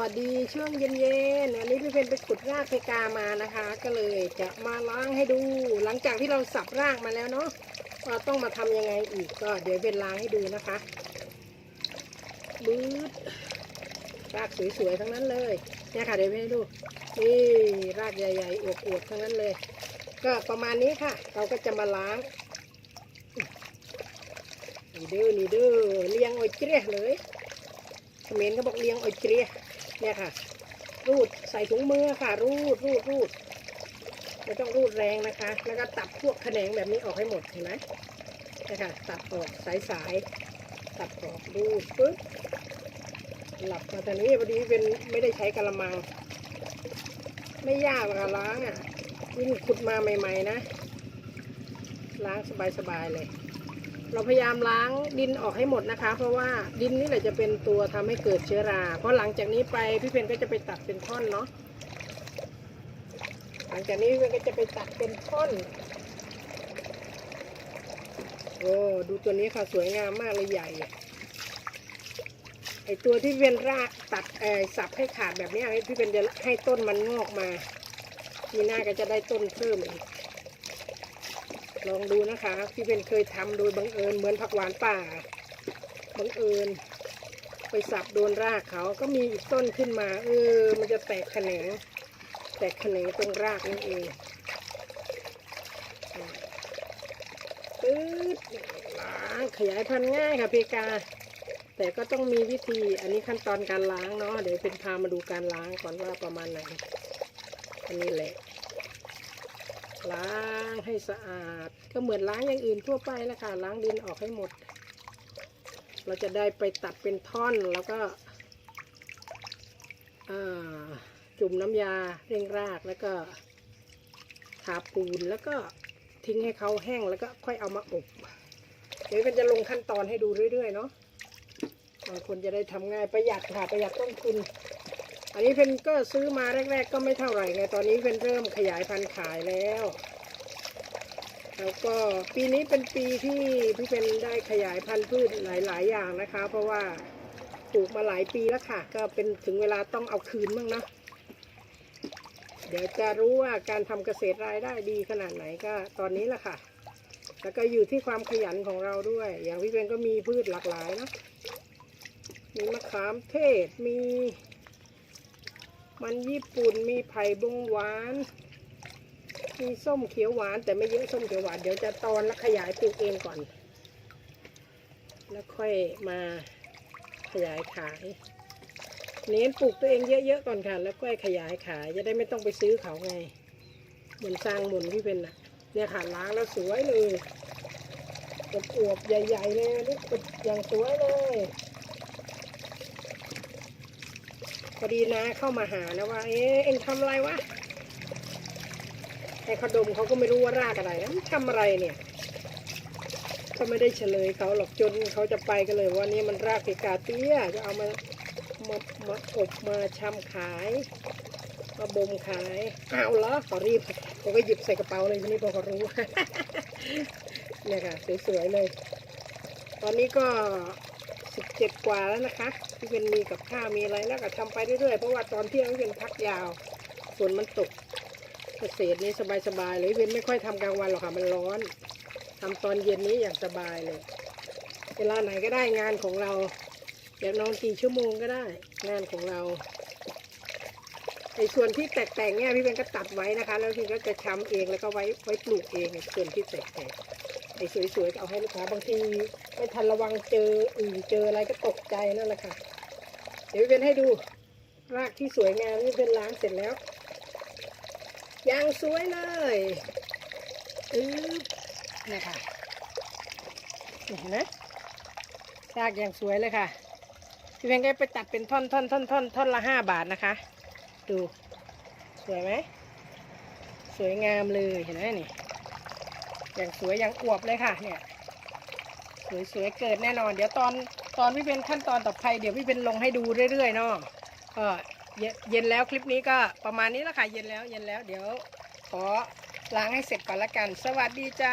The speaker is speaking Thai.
วัสดีช่วงเย็นๆอันนี้พี่เพนไปขุดรากเพกามานะคะ ก็เลยจะมาล้างให้ดู หลังจากที่เราสับรากมาแล้วเนาะว่าต้องมาทำยังไงอีกก็เดี๋ยวเป็นล้างให้ดูนะคะบืดรากสวยๆทั้งนั้นเลยเนี่ยค่ะเดี๋ยวไปให้ดูนี่รากใหญ่ๆอวบๆทั้งนั้นเลย ก็ประมาณนี้ค่ะ เราก็จะมาล้างนี่เด้อนี่เด้อเลี้ยงไว้เกลี้ยเลยเขมรเขาบอกเลี้ยงไว้เกลี้ย เนี่ยค่ะ รูดใส่ถุงมือค่ะ รูดรูดรูดไม่ต้องรูดแรงนะคะ แล้วก็ตัดพวกแขนงแบบนี้ออกให้หมดเห็นไหมเนี่ยค่ะตัดออกสายสายตัดออกรูดปึ๊บหลับมาตอนนี้พอดีเป็นไม่ได้ใช้กระมัง ไม่ยากหรอกค่ะล้างอะยิ่งขุดมาใหม่ ๆ นะ ล้างสบาย ๆ เลย เราพยายามล้างดินออกให้หมดนะคะ เพราะว่าดินนี่แหละจะเป็นตัวทำให้เกิดเชื้อรา เพราะหลังจากนี้ไปพี่เพนก็จะไปตัดเป็นท่อนเนาะหลังจากนี้พี่เพนก็จะไปตัดเป็นท่อนโอ้ดูตัวนี้ค่ะสวยงามมากเลยใหญ่ไอตัวที่เป็นรากตัดเออสับให้ขาดแบบนี้พี่เป็นจะให้ต้นมันงอกมาทีหน้าก็จะได้ต้นเพิ่มอีก ลองดูนะคะพี่เป็นเคยทำโดยบังเอิญเหมือนผักหวานป่าบังเอิญไปสับโดนรากเขาก็มีอีกต้นขึ้นมา เออ มันจะแตกแขนง แตกแขนงตรงรากนั่นเองอ่าปึ๊ดล้างขยายพันธุ์ง่ายค่ะเพกา แต่ก็ต้องมีวิธีอันนี้ขั้นตอนการล้างเนาะเดี๋ยวเป็นพามาดูการล้างก่อนว่าประมาณไหนอันนี้แหละ ล้างให้สะอาด ก็เหมือนล้างอย่างอื่นทั่วไปแล้วค่ะ ล้างดินออกให้หมด เราจะได้ไปตัดเป็นท่อนแล้วก็จุ่มน้ำยาเร่งรากแล้วก็ทาปูนแล้วก็ทิ้งให้เขาแห้งแล้วก็ค่อยเอามาอบเดี๋ยวก็จะลงขั้นตอนให้ดูเรื่อยๆเนาะบางคนจะได้ทำง่ายประหยัดค่ะประหยัดต้นทุน อันนี้เพนก็ซื้อมาแรก ๆ ก็ไม่เท่าไหร่ไงตอนนี้เพนเริ่มขยายพันธุ์ขายแล้ว แล้วก็ปีนี้เป็นปีที่พี่เพนได้ขยายพันธุ์พืชหลาย ๆ อย่างนะคะ เพราะว่าปลูกมาหลายปีแล้วค่ะ ก็เป็นถึงเวลาต้องเอาคืนบ้างนะเดี๋ยวจะรู้ว่าการทำเกษตรรายได้ดีขนาดไหนก็ตอนนี้แหละค่ะ แล้วก็อยู่ที่ความขยันของเราด้วย อย่างพี่เพนก็มีพืชหลากหลายนะมีมะขามเทศมี มันญี่ปุ่นมีไผ่บงหวาน มีส้มเขียวหวาน แต่ไม่เยอะส้มเขียวหวาน เดี๋ยวจะตอนและขยายปลูกเองก่อน แล้วค่อยมาขยายขาย เน้นปลูกตัวเองเยอะๆก่อนค่ะ แล้วก็ขยายขายจะได้ไม่ต้องไปซื้อเขาไง เหมือนสร้างหมุนที่เป็นน่ะเนี่ยค่ะล้างแล้วสวยเลยอวบๆใหญ่ ๆ เลยนี่อย่างสวยเลย พอดีนะเข้ามาหานะว่า เอ๊ะเอ็งทำอะไรวะไอ้เขาดมเขาก็ไม่รู้ว่ารากอะไรนะทำอะไรเนี่ย ก็ไม่ได้เฉลยเขาหรอกจนเขาจะไปกันเลยว่านี่มันรากเพกาเตี้ยจะเอามามามาอบมาชำขาย มาบ่มขายเอาเหรอขอรีบผมก็หยิบใส่กระเป๋าเลยทีนี้พอเขารู้เนี่ยค่ะสวยๆเลย ตอนนี้ก็สิบเจ็ดกว่าแล้วนะคะ ที่เป็นมีกับข้าวมีอะไรแล้วก็ทำไปเรื่อยๆเพราะว่าตอนเที่ยงที่เป็นพักยาวฝนมันตกเกษตรนี้สบายๆเลยเว้นไม่ค่อยทำกลางวันหรอกค่ะมันร้อนทำตอนเย็นนี้อย่างสบายเลย เวลาไหนก็ได้งานของเราอยากนอนกี่ชั่วโมงก็ได้ งานของเราไอ้ส่วนที่แตกๆเนี่ยพี่เป็นก็ตัดไว้นะคะ แล้วพี่ก็จะชำเองแล้วก็ไว้ไว้ปลูกเองไอ้ส่วนที่แตกๆไอ้สวยๆเอาให้ลูกค้าบางทีไม่ทันระวังเจออื่นเจออะไรก็ตกใจนั่นแหละค่ะ เดี๋ยวเป็นให้ดูรากที่สวยงามนี่เป็นล้างเสร็จแล้วยังสวยเลยอือนี่ค่ะเห็นไหมรากยังสวยเลยค่ะพี่เพนก็ไปตัดเป็นท่อนท่อนท่อนท่อนท่อนละห้าบาทนะคะ ดู สวยไหมสวยงามเลยเห็นไหมนี่อย่างสวยอย่างอวบเลยค่ะ เนี่ย สวยๆเกิดแน่นอน เดี๋ยวตอน ตอนพี่เป็นขั้นตอนต่อไปเดี๋ยวพี่เป็นลงให้ดูเรื่อยๆเนาะก็เยเย็นแล้วคลิปนี้ก็ประมาณนี้แล้วค่ะเย็นแล้วเย็นแล้วเดี๋ยวขอล้างให้เสร็จก่อนละกัน สวัสดีจ้า